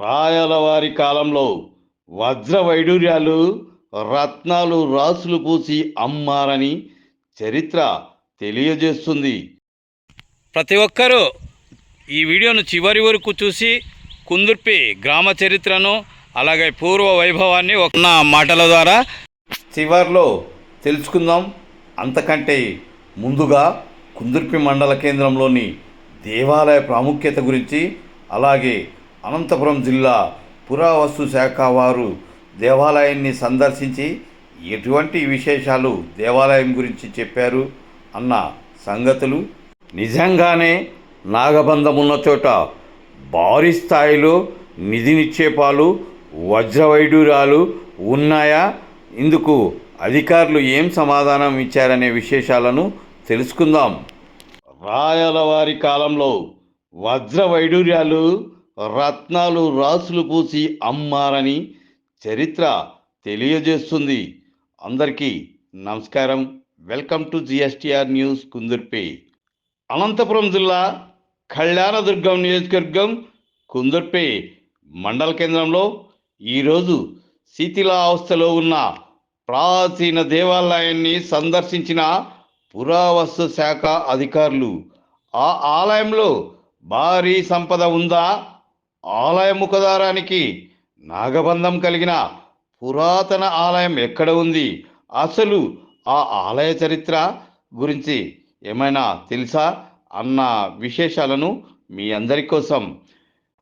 రాయలవారి కాలంలో వజ్ర వైడూర్యాలు రత్నాలు రాసులు పూసి అమ్మారని చరిత్ర తెలియజేస్తుంది. ప్రతి ఒక్కరూ ఈ వీడియోను చివరి వరకు చూసి కుందుర్పి గ్రామ చరిత్రను అలాగే పూర్వ వైభవాన్ని ఒక నా మాటల ద్వారా చివర్లో తెలుసుకుందాం. అంతకంటే ముందుగా కుందుర్పి మండల కేంద్రంలోని దేవాలయ ప్రాముఖ్యత గురించి అలాగే అనంతపురం జిల్లా పురావస్తు శాఖ వారు దేవాలయాన్ని సందర్శించి ఎటువంటి విశేషాలు దేవాలయం గురించి చెప్పారు అన్న సంగతులు. నిజంగానే నాగబంధం ఉన్న చోట భారీ స్థాయిలో నిధి నిక్షేపాలు వజ్రవైడూరాలు ఉన్నాయా? ఇందుకు అధికారులు ఏం సమాధానం ఇచ్చారనే విశేషాలను తెలుసుకుందాం. రాయలవారి కాలంలో వజ్ర వైడూర్యాలు రత్నాలు రాసులు పూసి అమ్మారని చరిత్ర తెలియజేస్తుంది. అందరికీ నమస్కారం. Welcome to GSTR news Kundurpi. Anantapuram జిల్లా కళ్యాణదుర్గం నియోజకవర్గం కుందుర్పి మండల కేంద్రంలో ఈరోజు శిథిలావస్థలో ఉన్న ప్రాచీన దేవాలయాన్ని సందర్శించిన పురావస్తు శాఖ అధికారులు ఆ ఆలయంలో భారీ సంపద ఉందా? ఆలయ ముఖదారానికి నాగబంధం కలిగిన పురాతన ఆలయం ఎక్కడ ఉంది? అసలు ఆ ఆలయ చరిత్ర గురించి ఏమైనా తెలుసా? అన్న విశేషాలను మీ అందరి కోసం.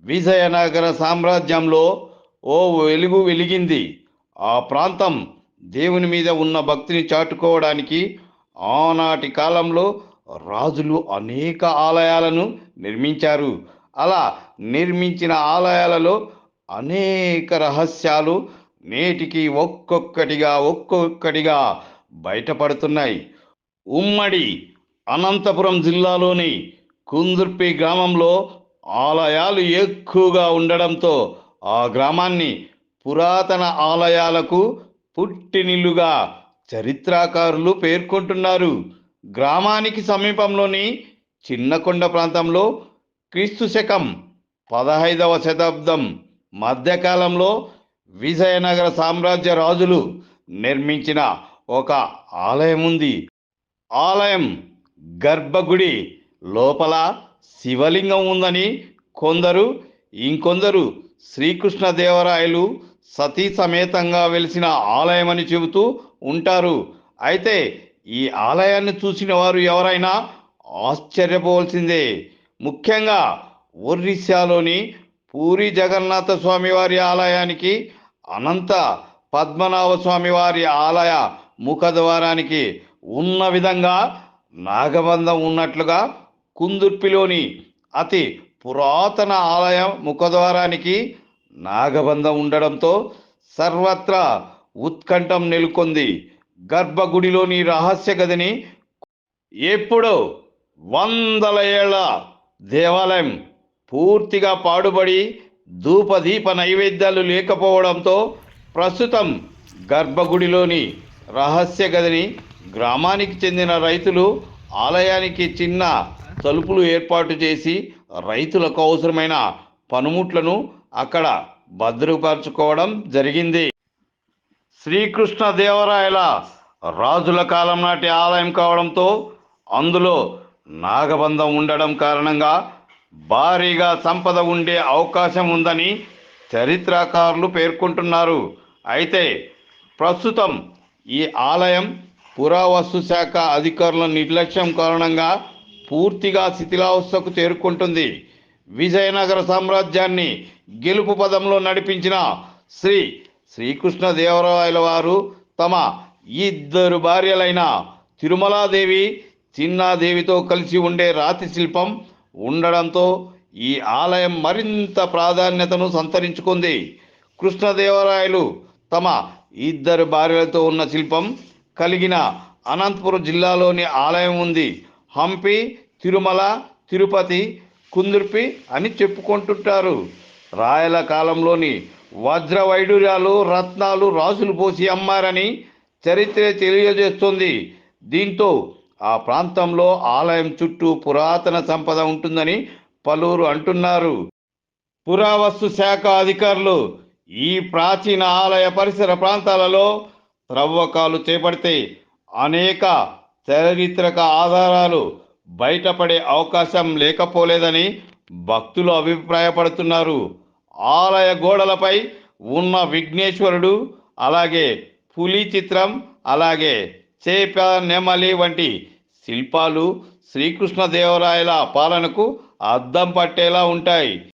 విజయనగర సామ్రాజ్యంలో ఓ వెలుగు వెలిగింది. ఆ ప్రాంతం దేవుని మీద ఉన్న భక్తిని చాటుకోవడానికి ఆనాటి కాలంలో రాజులు అనేక ఆలయాలను నిర్మించారు. అలా నిర్మించిన ఆలయాలలో అనేక రహస్యాలు నేటికి ఒక్కొక్కటిగా ఒక్కొక్కటిగా బయటపడుతున్నాయి. ఉమ్మడి అనంతపురం జిల్లాలోని కుందుర్పి గ్రామంలో ఆలయాలు ఎక్కువగా ఉండడంతో ఆ గ్రామాన్ని పురాతన ఆలయాలకు పుట్టినిల్లుగా చరిత్రకారులు పేర్కొంటున్నారు. గ్రామానికి సమీపంలోని చిన్నకొండ ప్రాంతంలో క్రీస్తు శకం పదహైదవ శతాబ్దం మధ్యకాలంలో విజయనగర సామ్రాజ్య రాజులు నిర్మించిన ఒక ఆలయం ఉంది. ఆలయం గర్భగుడి లోపల శివలింగం ఉందని కొందరు ఇంకొందరు శ్రీకృష్ణదేవరాయలు సతీ సమేతంగా వెలిసిన ఆలయమని చెబుతూ ఉంటారు. అయితే ఈ ఆలయాన్ని చూసిన వారు ఎవరైనా ఆశ్చర్యపోవలసిందే. ముఖ్యంగా ఒరిస్సాలోని పూరి జగన్నాథ స్వామివారి ఆలయానికి అనంత పద్మనాభ స్వామివారి ఆలయ ముఖద్వారానికి ఉన్న విధంగా నాగబంధం ఉన్నట్లుగా కుందుర్పిలోని అతి పురాతన ఆలయ ముఖద్వారానికి నాగబంధం ఉండడంతో సర్వత్రా ఉత్కంఠం నెలకొంది. గర్భగుడిలోని రహస్య గదిని ఎప్పుడో వందల ఏళ్ళ దేవాలయం పూర్తిగా పాడుబడి ధూపదీప నైవేద్యాలు లేకపోవడంతో ప్రస్తుతం గర్భగుడిలోని రహస్య గదిని గ్రామానికి చెందిన రైతులు ఆలయానికి చిన్న తలుపులు ఏర్పాటు చేసి రైతులకు అవసరమైన పనిముట్లను అక్కడ భద్రపరచుకోవడం జరిగింది. శ్రీకృష్ణ దేవరాయల రాజుల కాలం నాటి ఆలయం కావడంతో అందులో నాగబంధం ఉండడం కారణంగా భారీగా సంపద ఉండే అవకాశం ఉందని చరిత్రకారులు పేర్కొంటున్నారు. అయితే ప్రస్తుతం ఈ ఆలయం పురావస్తు శాఖ అధికారుల నిర్లక్ష్యం కారణంగా పూర్తిగా శిథిలావస్థకు చేరుకుంటుంది. విజయనగర సామ్రాజ్యాన్ని గెలుపు పదంలో నడిపించిన శ్రీ శ్రీకృష్ణదేవరాయల వారు తమ ఇద్దరు భార్యలైన తిరుమలాదేవి చిన్నాదేవితో కలిసి ఉండే రాతి శిల్పం ఉండడంతో ఈ ఆలయం మరింత ప్రాధాన్యతను సంతరించుకుంది. కృష్ణదేవరాయలు తమ ఇద్దరు భార్యలతో ఉన్న శిల్పం కలిగిన అనంతపురం జిల్లాలోని ఆలయం ఉంది. హంపి తిరుమల తిరుపతి కుందుర్పి అని చెప్పుకుంటుంటారు. రాయల కాలంలోని వజ్ర వైడూర్యాలు రత్నాలు రాసులు పోసి అమ్మారని చరిత్ర తెలియజేస్తుంది. దీంతో ఆ ప్రాంతంలో ఆలయం చుట్టూ పురాతన సంపద ఉంటుందని పలువురు అంటున్నారు. పురావస్తు శాఖ అధికారులు ఈ ప్రాచీన ఆలయ పరిసర ప్రాంతాలలో త్రవ్వకాలు చేపడితే అనేక చారిత్రక ఆధారాలు బయటపడే అవకాశం లేకపోలేదని భక్తులు అభిప్రాయపడుతున్నారు. ఆలయ గోడలపై ఉన్న విఘ్నేశ్వరుడు అలాగే పులి చిత్రం అలాగే చేప నెమలి వంటి శిల్పాలు శ్రీకృష్ణదేవరాయల పాలనకు అద్దం పట్టేలా ఉంటాయి.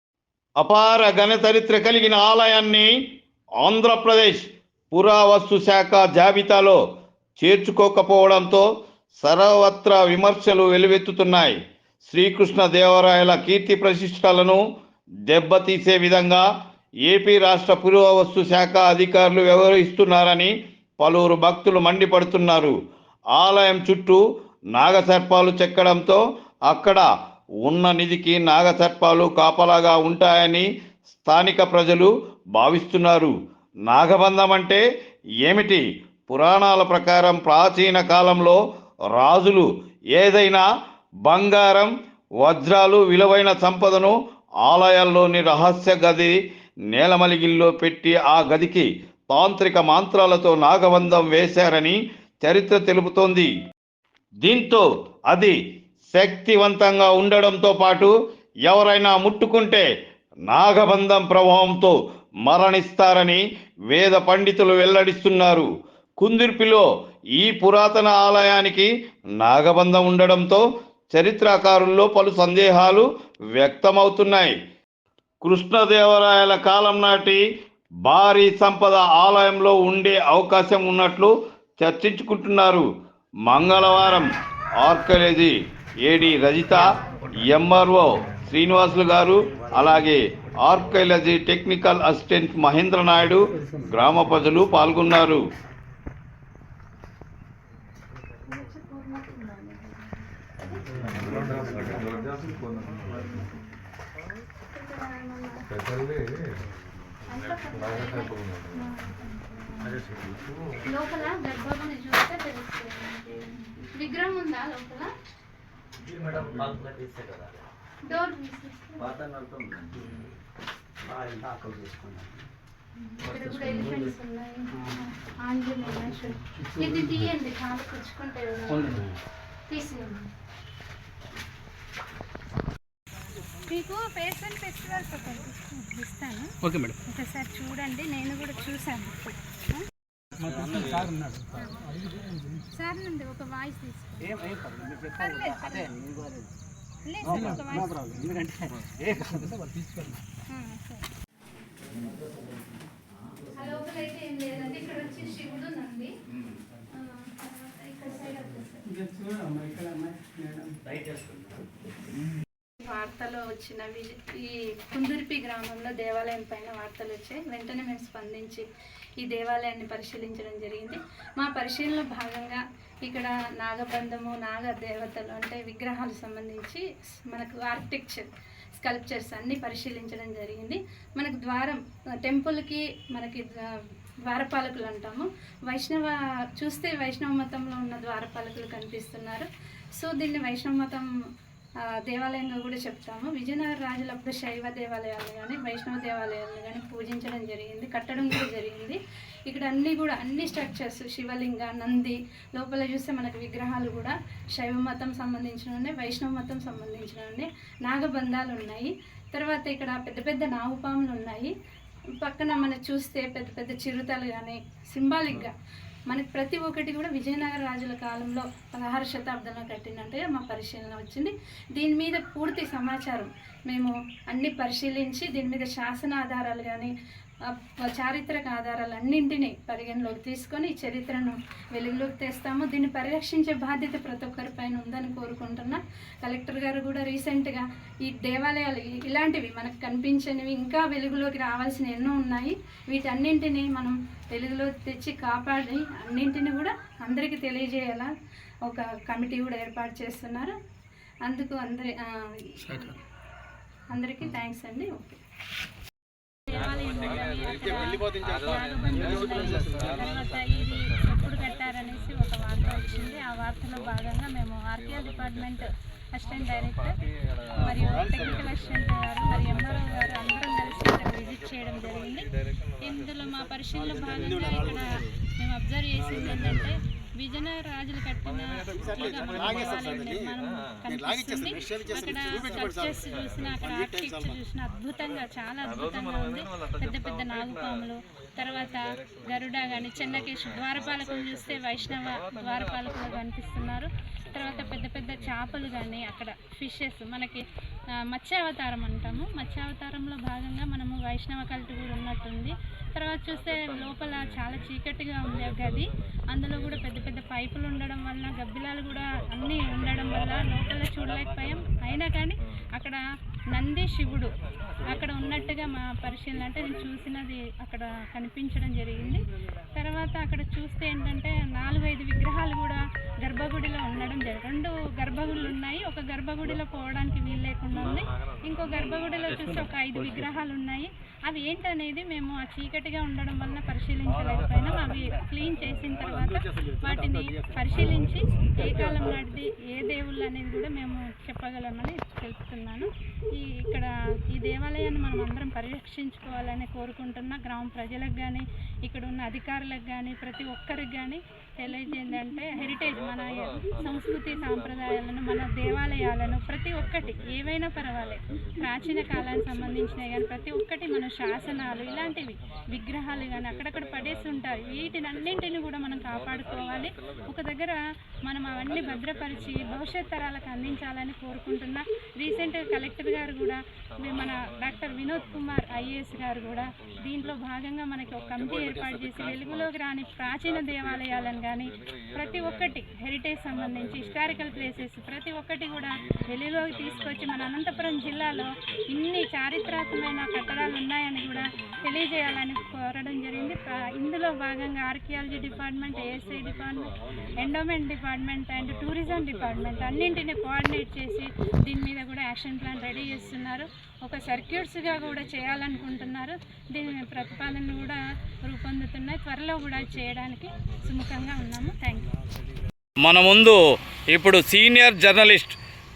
అపార ఘనచరిత్ర కలిగిన ఆలయాన్ని ఆంధ్రప్రదేశ్ పురావస్తు శాఖ జాబితాలో చేర్చుకోకపోవడంతో సర్వత్రా విమర్శలు వెలువెత్తుతున్నాయి. శ్రీకృష్ణదేవరాయల కీర్తి ప్రతిష్టలను దెబ్బతీసే విధంగా ఏపీ రాష్ట్ర పురావస్తు శాఖ అధికారులు వ్యవహరిస్తున్నారని పలువురు భక్తులు మండిపడుతున్నారు. ఆలయం చుట్టూ నాగసర్పాలు చెక్కడంతో అక్కడ ఉన్న నిధికి నాగసర్పాలు కాపలాగా ఉంటాయని స్థానిక ప్రజలు భావిస్తున్నారు. నాగబంధం అంటే ఏమిటి? పురాణాల ప్రకారం ప్రాచీన కాలంలో రాజులు ఏదైనా బంగారం వజ్రాలు విలువైన సంపదను ఆలయాల్లోని రహస్య గది నేలమలిగిల్లో పెట్టి ఆ గదికి తాంత్రిక మంత్రాలతో నాగబంధం వేశారని చరిత్ర తెలుపుతోంది. దీంతో అది శక్తివంతంగా ఉండడంతో పాటు ఎవరైనా ముట్టుకుంటే నాగబంధం ప్రభావంతో మరణిస్తారని వేద పండితులు వెల్లడిస్తున్నారు. కుందిర్పిలో ఈ పురాతన ఆలయానికి నాగబంధం ఉండడంతో చరిత్రకారుల్లో పలు సందేహాలు వ్యక్తమవుతున్నాయి. కృష్ణదేవరాయల కాలం నాటి భారీ సంపద ఆలయంలో ఉండే అవకాశం ఉన్నట్లు చర్చించుకుంటున్నారు. మంగళవారం archaeology AD Rajitha MRO Srinivasulu గారు అలాగే archaeology technical assistant Mahendra Naidu గ్రామ ప్రజలు పాల్గొన్నారు. లోపల గర్భగుడి చూస్తే తెలుస్తుంది విగ్రహం ఉందా లోపల? డోర్ తీసేస్తే ఇక్కడ కూడా ఎలిఫెంట్స్ ఉన్నాయి. ఆంజనేయ ఇది తీయండి కాలు పుచ్చుకుంటే తీసేయండి మీకు పేషెంట్ ఫెస్టివల్స్ ఒకటి. ఇస్తాను. Okay madam. ఒకసారి చూడండి నేను కూడా చూశాను. సార్ నుండి ఒక వాయిస్ తీసుకో పర్లేదు, పర్లేదు. లేదు సార్, ఒక వాయిస్. ఆ, సరే. ఆ లోపల అయితే ఏం లేదండి. ఇక్కడ వచ్చి శివుడు ఆ, తర్వాత ఇక్కడ సైడ్ వచ్చేసరికి వచ్చినవి ఈ కుందుర్పి గ్రామంలో దేవాలయం పైన వార్తలు వచ్చాయి. వెంటనే మేము స్పందించి ఈ దేవాలయాన్ని పరిశీలించడం జరిగింది. మా పరిశీలనలో భాగంగా ఇక్కడ నాగబంధము నాగ దేవతలు అంటే విగ్రహాలు సంబంధించి మనకు ఆర్కిటెక్చర్ స్కల్ప్చర్స్ అన్నీ పరిశీలించడం జరిగింది. మనకు ద్వారం టెంపుల్కి మనకి ద్వారపాలకులు అంటాము. వైష్ణవ చూస్తే వైష్ణవ మతంలో ఉన్న ద్వారపాలకులు కనిపిస్తున్నారు. సో దీన్ని వైష్ణవ మతం దేవాలయంగా కూడా చెప్తాము. విజయనగర రాజులు అప్పుడు శైవ దేవాలయాలు కానీ వైష్ణవ దేవాలయాలు కానీ పూజించడం జరిగింది కట్టడం కూడా జరిగింది. ఇక్కడ అన్నీ కూడా అన్ని స్ట్రక్చర్స్ శివలింగ నంది లోపల చూస్తే మనకు విగ్రహాలు కూడా శైవ మతం సంబంధించినవి వైష్ణవ మతం సంబంధించినవి నాగబంధాలు ఉన్నాయి. తర్వాత ఇక్కడ పెద్ద పెద్ద నాగుపాములు ఉన్నాయి. పక్కన మనం చూస్తే పెద్ద పెద్ద చిరుతలు కానీ సింబాలిక్గా మనకి ప్రతి ఒక్కటి కూడా విజయనగర రాజుల కాలంలో పదహారు శతాబ్దంలో కట్టినట్టుగా మా పరిశీలన వచ్చింది. దీని మీద పూర్తి సమాచారం మేము అన్ని పరిశీలించి దీని మీద శాసన ఆధారాలు కానీ చారిత్రక ఆధారాలు అన్నింటినీ పరిగణలోకి తీసుకొని చరిత్రను వెలుగులోకి తెస్తాము. దీన్ని పరిరక్షించే బాధ్యత ప్రతి ఒక్కరి పైన ఉందని కోరుకుంటున్నా. కలెక్టర్ గారు కూడా రీసెంట్గా ఈ దేవాలయాలు ఇలాంటివి మనకు కనిపించనివి ఇంకా వెలుగులోకి రావాల్సిన ఎన్నో ఉన్నాయి. వీటన్నింటినీ మనం వెలుగులోకి తెచ్చి కాపాడి అన్నింటిని కూడా అందరికీ తెలియజేయాలా? ఒక కమిటీ కూడా ఏర్పాటు చేస్తున్నారు. అందుకు అందరి అందరికీ థ్యాంక్స్ అండి. ఓకే. ఇది ఎప్పుడు కట్టారనేసి ఒక వార్త వచ్చింది. ఆ వార్తలో భాగంగా మేము ఆర్టీఆర్ డిపార్ట్మెంట్ అసిస్టెంట్ డైరెక్టర్ మరియు టెక్నికల్ అసిస్టెంట్ గారు మరియు ఎంఆర్ఓ గారు అందరం విజిట్ చేయడం జరిగింది. ఇందులో మా పరిశీలన భాగంగా ఇక్కడ మేము అబ్జర్వ్ చేసింది ఏంటంటే విజయనగర రాజులు కట్టిన ఇట్లుగా మన దేవాలయం నిర్మాణం కనిపిస్తుంది. అక్కడ స్కల్ప్చర్స్ చూసిన అక్కడ ఆర్కిటెక్చర్ చూసిన అద్భుతంగా చాలా అద్భుతంగా ఉంది. పెద్ద పెద్ద నాగుపాములు తర్వాత గరుడ కానీ చెన్నకేశ్వర ద్వారపాలకులు చూస్తే వైష్ణవ ద్వారపాలకులు కనిపిస్తున్నారు. తర్వాత పెద్ద పెద్ద చేపలు కానీ అక్కడ ఫిషెస్ మనకి మత్స్యావతారం అంటాము. మత్స్యావతారంలో భాగంగా మనము వైష్ణవ కల్ట్ కూడా ఉన్నట్టుంది. తర్వాత చూస్తే లోపల చాలా చీకటిగా ఉంది గది. అందులో కూడా పెద్ద పెద్ద పైపులు ఉండడం వల్ల గబ్బిలాలు కూడా అన్నీ ఉండడం వల్ల లోపల చూడలేకపోయాం. అయినా కానీ అక్కడ నంది శివుడు అక్కడ ఉన్నట్టుగా మా పరిశీలన అంటే నేను చూసినది అక్కడ కనిపించడం జరిగింది. తర్వాత అక్కడ చూస్తే ఏంటంటే నాలుగైదు విగ్రహాలు కూడా గర్భగుడిలో ఉండడం జరిగింది. రెండు గర్భగుడులు ఉన్నాయి. ఒక గర్భగుడిలో పోవడానికి వీలు లేకుండా ఉంది. ఇంకో గర్భగుడిలో చూస్తే ఒక ఐదు విగ్రహాలు ఉన్నాయి. అవి ఏంటనేది మేము ఆ చీకటిగా ఉండడం వలన పరిశీలించలేకపోయినాం. అవి క్లీన్ చేసిన తర్వాత వాటిని పరిశీలించి ఏ కాలం నాటిది ఏ దేవుళ్ళు అనేది కూడా మేము చెప్పగలమని తెలుపుతున్నాను ఈ ఇక్కడ ఈ దేవాలయాన్ని మనం అందరం పరిరక్షించుకోవాలని కోరుకుంటున్న గ్రామ ప్రజలకు కానీ ఇక్కడ ఉన్న అధికారులకు కానీ ప్రతి ఒక్కరికి కానీ తెలియజేందంటే హెరిటేజ్ మన సంస్కృతి సాంప్రదాయాలను మన దేవాలయాలను ప్రతి ఒక్కటి ఏవైనా పర్వాలేదు ప్రాచీన కాలానికి సంబంధించినవి కానీ ప్రతి ఒక్కటి మన శాసనాలు ఇలాంటివి విగ్రహాలు కానీ అక్కడక్కడ పడేసి ఉంటాయి వీటిని అన్నింటిని కూడా మనం కాపాడుకోవాలి. ఒక దగ్గర మనం అవన్నీ భద్రపరిచి భవిష్యత్ తరాలకు అందించాలని కోరుకుంటున్నా. రీసెంట్గా కలెక్టర్ గారు కూడా మన డాక్టర్ వినోద్ కుమార్ ఐఏఎస్ గారు కూడా దీంట్లో భాగంగా మనకి ఒక కమిటీ ఏర్పాటు చేసి వెలుగులోకి రాని ప్రాచీన దేవాలయాలను కానీ ప్రతి ఒక్కటి హెరిటేజ్ సంబంధించి హిస్టారికల్ ప్లేసెస్ ప్రతి ఒక్కటి కూడా వెలుగులోకి తీసుకొచ్చి మన అనంతపురం జిల్లాలో ఇన్ని చారిత్రాత్మకమైన కట్టడాలు ఉన్నాయని కూడా తెలియజేయాలని కోరడం జరిగింది. ఇందులో భాగంగా archaeology department ASI department endowment department and tourism department అన్నింటిని కోఆర్డినేట్ చేసి దీని మీద కూడా యాక్షన్ ప్లాన్ రెడీ చేస్తున్నారు. ఒక సర్క్యూట్స్గా కూడా చేయాలనుకుంటున్నారు. దీని ప్రతిపాదనలు కూడా రూపొందుతున్నాయి. త్వరలో కూడా చేయడానికి సుముఖంగా ఉన్నాము. థ్యాంక్ యూ మన ముందు ఇప్పుడు సీనియర్ జర్నలిస్ట్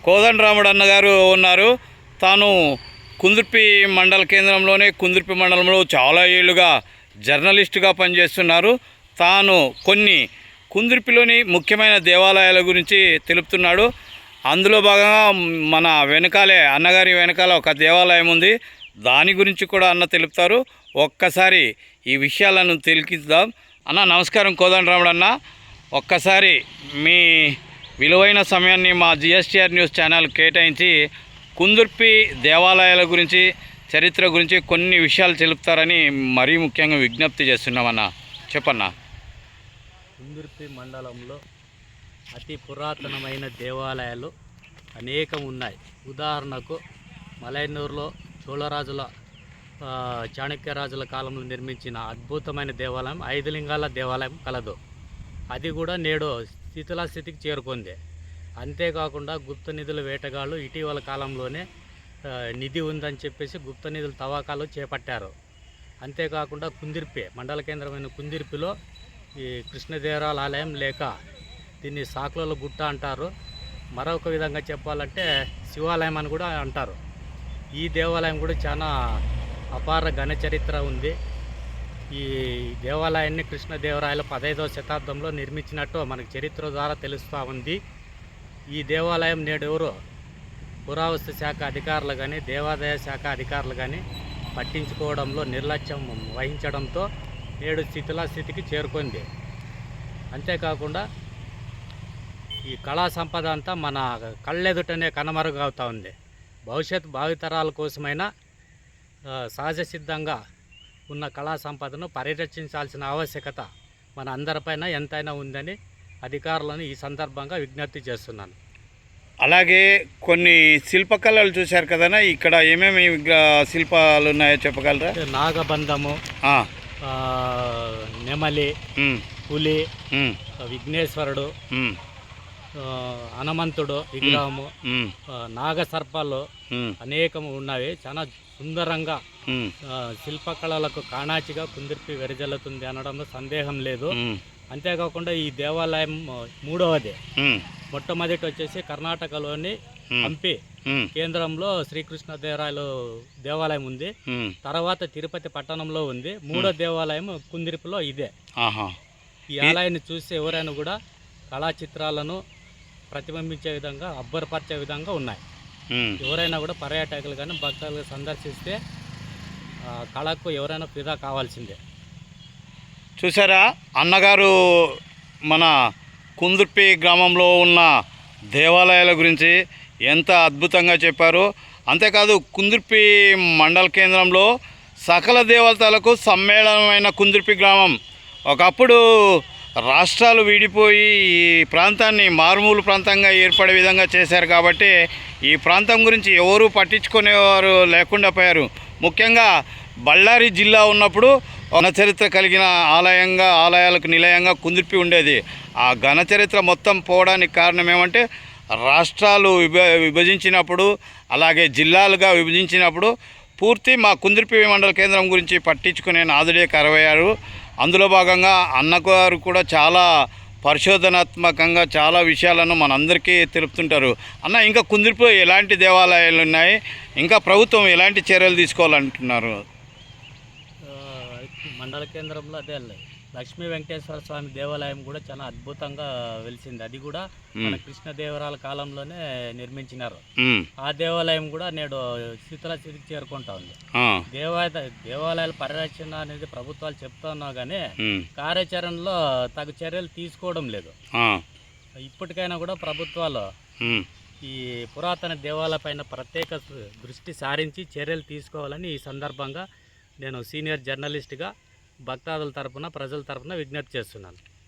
కోదండరాముడు అన్నగారు ఉన్నారు. తాను కుందుర్పి మండల కేంద్రంలోనే కుందుర్పి మండలంలో చాలా ఏళ్ళుగా జర్నలిస్టుగా పనిచేస్తున్నారు. తాను కొన్ని కుందుర్పిలోని ముఖ్యమైన దేవాలయాల గురించి తెలుపుతున్నాడు. అందులో భాగంగా మన వెనకాలే అన్నగారి వెనకాల ఒక దేవాలయం ఉంది. దాని గురించి కూడా అన్న తెలుపుతారు. ఒక్కసారి ఈ విషయాలను తెలికిద్దాం. అన్న నమస్కారం కోదండరాముడు అన్న ఒక్కసారి మీ విలువైన సమయాన్ని మా జిఎస్టీఆర్ న్యూస్ ఛానల్ కేటాయించి కుందుర్పి దేవాలయాల గురించి చరిత్ర గురించి కొన్ని విషయాలు తెలుపుతారని మరీ ముఖ్యంగా విజ్ఞప్తి చేస్తున్నామన్నా. చెప్పన్నా. కుందుర్పి మండలంలో అతి పురాతనమైన దేవాలయాలు అనేకం ఉన్నాయి ఉదాహరణకు మలైనూరులో చోళరాజుల చాణక్యరాజుల కాలంలో నిర్మించిన అద్భుతమైన దేవాలయం ఐదు లింగాల దేవాలయం కలదు. అది కూడా నేడు స్థితిలా స్థితికి చేరుకుంది. అంతేకాకుండా గుప్త నిధుల వేటగాళ్ళు ఇటీవల కాలంలోనే నిధి ఉందని చెప్పేసి గుప్త నిధుల తవ్వకాలు చేపట్టారు. అంతేకాకుండా కుందిర్పి మండల కేంద్రమైన కుందిర్పిలో ఈ కృష్ణదేవరాల ఆలయం లేక దీన్ని సాకులలో గుట్ట అంటారు. మరొక విధంగా చెప్పాలంటే శివాలయం అని కూడా అంటారు. ఈ దేవాలయం కూడా చాలా అపార ఘన చరిత్ర ఉంది. ఈ దేవాలయాన్ని కృష్ణదేవరాయలు పదహైదవ శతాబ్దంలో నిర్మించినట్టు మనకు చరిత్ర ద్వారా తెలుస్తూ ఉంది. ఈ దేవాలయం నేడు ఎవరు? పురావస్తు శాఖ అధికారులు కానీ దేవాదాయ శాఖ అధికారులు కానీ పట్టించుకోవడంలో నిర్లక్ష్యం వహించడంతో నేడు స్థితిలా స్థితికి చేరుకుంది. అంతేకాకుండా ఈ కళా సంపద అంతా మన కళ్ళెదుటనే కనుమరుగవుతూ ఉంది. భవిష్యత్ భావితరాల కోసమైనా సహజ సిద్ధంగా ఉన్న కళా సంపదను పరిరక్షించాల్సిన ఆవశ్యకత మన అందరిపైన ఎంతైనా ఉందని అధికారులను ఈ సందర్భంగా విజ్ఞప్తి చేస్తున్నాను. అలాగే కొన్ని శిల్పకళలు చూశారు కదన్నా? ఇక్కడ ఏమేమి శిల్పాలు ఉన్నాయో చెప్పగలరా? నాగబంధము నెమలి పులి విఘ్నేశ్వరుడు హనుమంతుడు విగ్రహము నాగసర్పాలు అనేకము ఉన్నవి. చాలా సుందరంగా శిల్పకళలకు కాణాచిగా కుందిర్పి వెరజల్లుతుంది అనడంలో సందేహం లేదు. అంతేకాకుండా ఈ దేవాలయం మూడవది. మొట్టమొదటి వచ్చేసి కర్ణాటకలోని. హంపి. కేంద్రంలో శ్రీకృష్ణదేవరాయలు దేవాలయం ఉంది. తర్వాత తిరుపతి పట్టణంలో ఉంది. మూడో దేవాలయం కుందిరిపులో ఇదే. ఈ ఆలయాన్ని చూసి ఎవరైనా కూడా కళా చిత్రాలను ప్రతిబింబించే విధంగా అబ్బరపరిచే విధంగా ఉన్నాయి. ఎవరైనా కూడా పర్యాటకులు కానీ భక్తులు సందర్శిస్తే కళకు ఎవరైనా ఫిదా కావాల్సిందే. చూసారా? అన్నగారు మన కుందుర్పి గ్రామంలో ఉన్న దేవాలయాల గురించి ఎంత అద్భుతంగా చెప్పారు. అంతేకాదు కుందుర్పి మండల కేంద్రంలో సకల దేవతలకు సమ్మేళనమైన కుందుర్పి గ్రామం. ఒకప్పుడు రాష్ట్రాలు విడిపోయి ఈ ప్రాంతాన్ని మారుమూలు ప్రాంతంగా ఏర్పడే విధంగా చేశారు కాబట్టి ఈ ప్రాంతం గురించి ఎవరు పట్టించుకునేవారు లేకుండా పోయారు. ముఖ్యంగా బళ్ళారి జిల్లా ఉన్నప్పుడు ఘనచరిత్ర కలిగిన ఆలయంగా ఆలయాలకు నిలయంగా కుందిర్పి ఉండేది. ఆ ఘన చరిత్ర మొత్తం పోవడానికి కారణం ఏమంటే రాష్ట్రాలు విభ విభజించినప్పుడు అలాగే జిల్లాలుగా విభజించినప్పుడు పూర్తి మా కుందిరిపి మండల కేంద్రం గురించి పట్టించుకునే నాదుడే కరవయ్యారు. అందులో భాగంగా అన్నగారు కూడా చాలా పరిశోధనాత్మకంగా చాలా విషయాలను మనందరికీ తెలుపుతుంటారు. అన్న ఇంకా కుందిరిపో ఎలాంటి దేవాలయాలు ఉన్నాయి? ఇంకా ప్రభుత్వం ఎలాంటి చర్యలు తీసుకోవాలంటున్నారు? మండల కేంద్రంలో అదే లక్ష్మీ వెంకటేశ్వర స్వామి దేవాలయం కూడా చాలా అద్భుతంగా వెలిసింది. అది కూడా మన కృష్ణదేవరాయల కాలంలోనే నిర్మించినారు. ఆ దేవాలయం కూడా నేడు శీతల స్థితికి చేరుకుంటా ఉంది. దేవాలయ దేవాలయాల పరిరక్షణ అనేది ప్రభుత్వాలు చెప్తున్నా కానీ ఉమ్, కార్యాచరణలో తగు చర్యలు తీసుకోవడం లేదు. ఇప్పటికైనా కూడా ప్రభుత్వాలు. ఈ పురాతన దేవాలయపైన ప్రత్యేక దృష్టి సారించి చర్యలు తీసుకోవాలని ఈ సందర్భంగా నేను సీనియర్ జర్నలిస్ట్గా భక్తాదుల తరపున ప్రజల తరపున విజ్ఞప్తి చేస్తున్నాను.